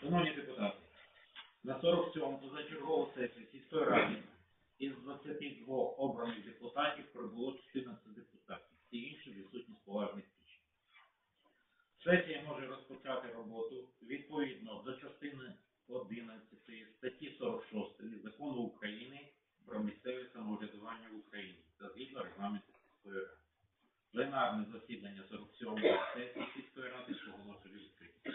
Шановні депутати, на 47-му позачергову сесію сільської ради із 22 обраних депутатів прибуло 14 депутатів, всі інші відсутні з поважних причин. Сесія може розпочати роботу відповідно до частини засідання 47-ї сесії сільської ради оголошую відкритим.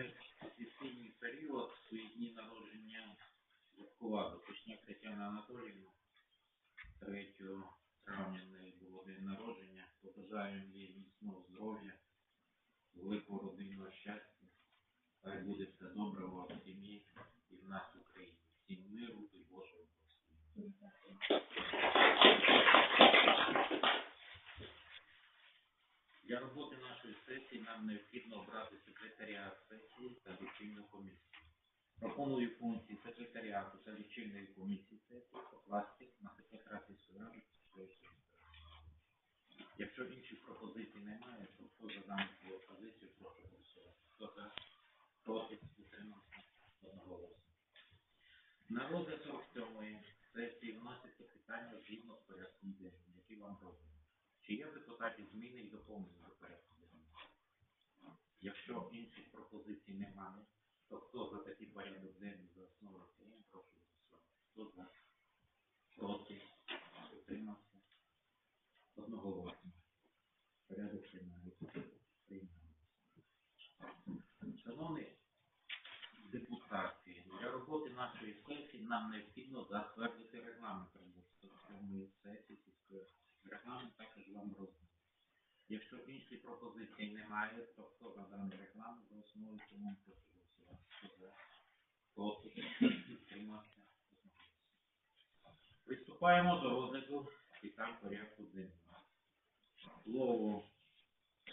У міжсесійний період свої дні народження святкували Кушняк Тетяна Анатоліївна, 3 травня в неї було день народження. Побажаємо їй міцного здоров'я, великого родинного щастя. Хай буде все вас в сім'ї і в нас в Україні. Всім миру і Божого благословення. Для роботи нашої сесії нам необхідно обрати секретаріат та лічильну комісію. Пропоную функції секретаріату та лічильної комісії покласти на сільської ради. Якщо інших пропозицій немає, то хто за дану пропозицію, прошу голосувати. Хто за? Проти? Утримався? Одноголосно. На розгляд 47-ї сесії вносяться питання згідно з порядком денним, які вам роздані. Чи є в депутатів зміни і доповнення до порядку денного? Якщо інших пропозицій немає, то хто за такий порядок денний за основу розгляду, прошу голосувати. Хто за? Проти? Утримався? Одноголосно. Порядок денний прийняли. Шановні депутати, для роботи нашої сесії нам необхідно затвердити регламент роботи сьомої сесії сільської ради. Регламент також вам розданий. Якщо інші пропозиції немає, то хто за даний регламент за основу тому прошу голосувати. Проти? Утримався? Приступаємо до розгляду питань порядку денного. Слово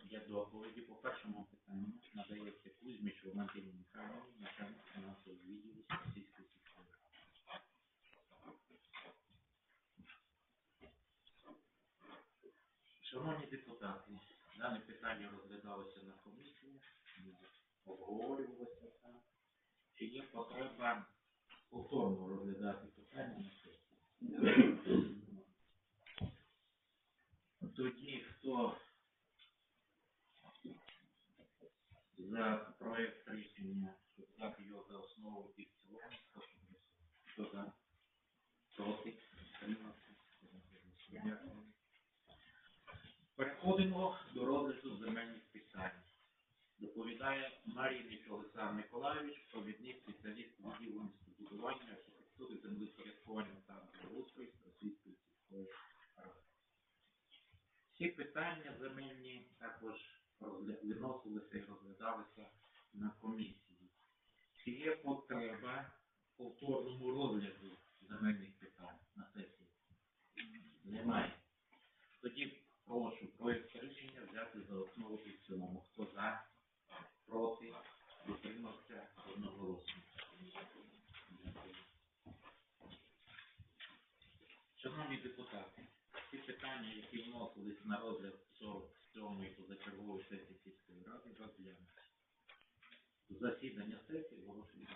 для доповіді по першому питанню надається Кузьміч Валентині Михайловні, начальник фінансового відділу Російської сільської ради. Шановні депутати, дане питання розглядалося на комісії, обговорювалося там. Чи є потреба повторно розглядати питання на сесії? Тоді хто за проект рішення, взяти його за основу і в цілому. Хто за? Проти? Дякую. Переходимо до розгляду земельних питань. доповідає Марійник Олександр Миколайович, провідник спеціаліст відділу містобудування, архітектури, землепорядкування та благоустрою Російської сільської ради. Всі питання земельні також виносилися і розглядалися на комісії. Чи є потреба повторному розгляду земельних питань на сесії? Немає. Тоді прошу проєкт рішення взяти за основу і в цілому. Хто за, проти, утримався одноголосно. Дякую. Шановні депутати, ці питання, які вносились на розгляд 47-ї позачергової сесії сільської ради, розглянуті. Засідання сесії оголошується.